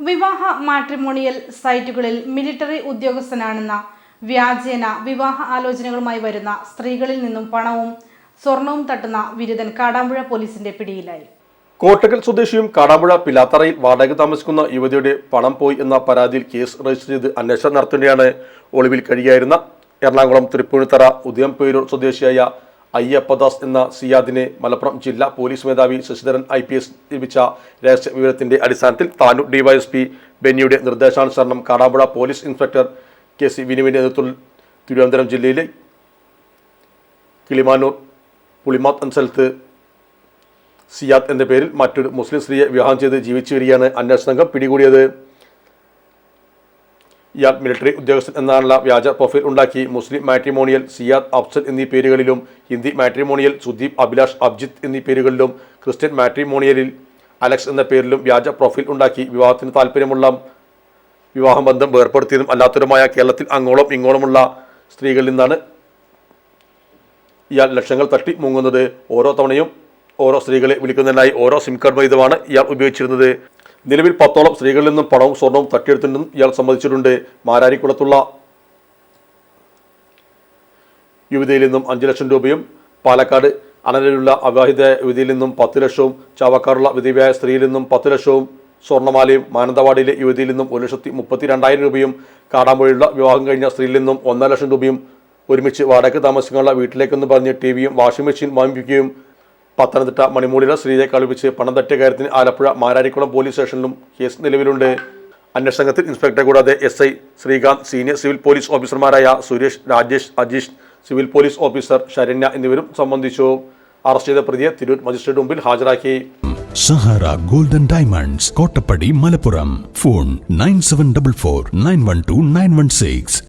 വിവാഹ മാട്രിമോണിയൽ സൈറ്റുകളിൽ മിലിറ്ററി ഉദ്യോഗസ്ഥനാണെന്ന വ്യാജേന വിവാഹ ആലോചനകളുമായി വരുന്ന സ്ത്രീകളിൽ നിന്നും പണവും സ്വർണവും തട്ടുന്ന വിരുദ്ധൻ കാടാമ്പുഴ പോലീസിന്റെ പിടിയിലായി. കോട്ടക്കൽ സ്വദേശിയും കാടാമ്പുഴ പിലാത്തറയിൽ വാടക താമസിക്കുന്ന യുവതിയുടെ പണം പോയി എന്ന പരാതിയിൽ കേസ് രജിസ്റ്റർ ചെയ്ത് അന്വേഷണം നടത്തുകയാണ് ഒളിവിൽ കഴിയായിരുന്ന എറണാകുളം തൃപ്പൂണിത്തറ ഉദയംപേരൂർ സ്വദേശിയായ അയ്യപ്പദാസ് എന്ന സിയാദിനെ മലപ്പുറം ജില്ലാ പോലീസ് മേധാവി ശശിധരൻ ഐ പി എസ് ലഭിച്ച രഹസ്യ വിവരത്തിന്റെ അടിസ്ഥാനത്തിൽ താനൂർ ഡിവൈഎസ്പി ബെന്നിയുടെ നിർദ്ദേശാനുസരണം Kadampuzha police inspector K C വിനുവിന്റെ നേതൃത്വത്തിൽ തിരുവനന്തപുരം ജില്ലയിലെ കിളിമാനൂർ പുളിമാത്ത് എന്ന സിയാദ് എന്ന പേരിൽ മറ്റൊരു മുസ്ലിം സ്ത്രീയെ വിവാഹം ചെയ്ത് ജീവിച്ചു വരികയാണ് അന്വേഷണ സംഘം പിടികൂടിയത്. ഇയാൾ മിലിറ്ററി ഉദ്യോഗസ്ഥൻ എന്നാണുള്ള വ്യാജ പ്രൊഫൈൽ ഉണ്ടാക്കി മുസ്ലിം മാട്രിമോണിയൽ സിയാദ് അഫ്സൽ എന്നീ പേരുകളിലും ഹിന്ദി മാട്രിമോണിയൽ സുദീപ് അഭിലാഷ് അബ്ജിത്ത് എന്നീ പേരുകളിലും ക്രിസ്ത്യൻ മാട്രിമോണിയലിൽ അലക്സ് എന്ന പേരിലും വ്യാജ പ്രൊഫൈൽ ഉണ്ടാക്കി വിവാഹത്തിന് താല്പര്യമുള്ള വിവാഹബന്ധം ബന്ധം വേർപ്പെടുത്തിയതും അല്ലാത്തതുമായ കേരളത്തിൽ അങ്ങോളം ഇങ്ങോളമുള്ള സ്ത്രീകളിൽ നിന്നാണ് ഇയാൾ ലക്ഷങ്ങൾ തട്ടി മുങ്ങുന്നത്. ഓരോ തവണയും ഓരോ സ്ത്രീകളെ വിളിക്കുന്നതിനായി ഓരോ സിം കാർഡ് വൈദ്യമാണ് ഇയാൾ ഉപയോഗിച്ചിരുന്നത്. നിലവിൽ പത്തോളം സ്ത്രീകളിൽ നിന്നും പണവും സ്വർണവും തട്ടിയെടുത്തിട്ടും ഇയാൾ സമ്മതിച്ചിട്ടുണ്ട്. മാരാരിക്കുളത്തുള്ള യുവതിയിൽ നിന്നും അഞ്ച് ലക്ഷം രൂപയും പാലക്കാട് അണലിലുള്ള അവിവാഹിത യുവതിയിൽ നിന്നും പത്ത് ലക്ഷവും ചാവക്കാറുള്ള വിധവയായ സ്ത്രീയിൽ നിന്നും പത്ത് ലക്ഷവും സ്വർണമാലയും മാനന്തവാടിയിലെ യുവതിയിൽ നിന്നും ഒരു ലക്ഷത്തി മുപ്പത്തി രണ്ടായിരം രൂപയും കാടാമ്പുഴയുള്ള വിവാഹം കഴിഞ്ഞ സ്ത്രീയിൽ നിന്നും ഒന്നര ലക്ഷം രൂപയും ഒരുമിച്ച് വാടക താമസിക്കാനുള്ള വീട്ടിലേക്കെന്ന് പറഞ്ഞ് ടി വിയും വാഷിംഗ് മെഷീൻ വാങ്ങിപ്പിക്കുകയും പത്തനംതിട്ട മണിമൂലിലെ സ്ത്രീയെ കളിപ്പിച്ച് പണം തട്ടിയ കാര്യത്തിന് ആലപ്പുഴ മാരാരിക്കുളം പോലീസ് സ്റ്റേഷനിലും കേസ് നിലവിലുണ്ട്. അന്വേഷണ സംഘത്തിൽ ഇൻസ്പെക്ടറെ കൂടാതെ S I Srikanth senior civil police ഓഫീസർമാരായ Suresh Rajesh Ajeesh civil police officer Saranya എന്നിവരും സംബന്ധിച്ചു. അറസ്റ്റ് ചെയ്ത പ്രതിയെ തിരൂർ മജിസ്ട്രേറ്റ് മുമ്പിൽ ഹാജരാക്കി. Sahara golden diamonds Kottappadi Malappuram. Phone nine seven double four nine one two nine one six.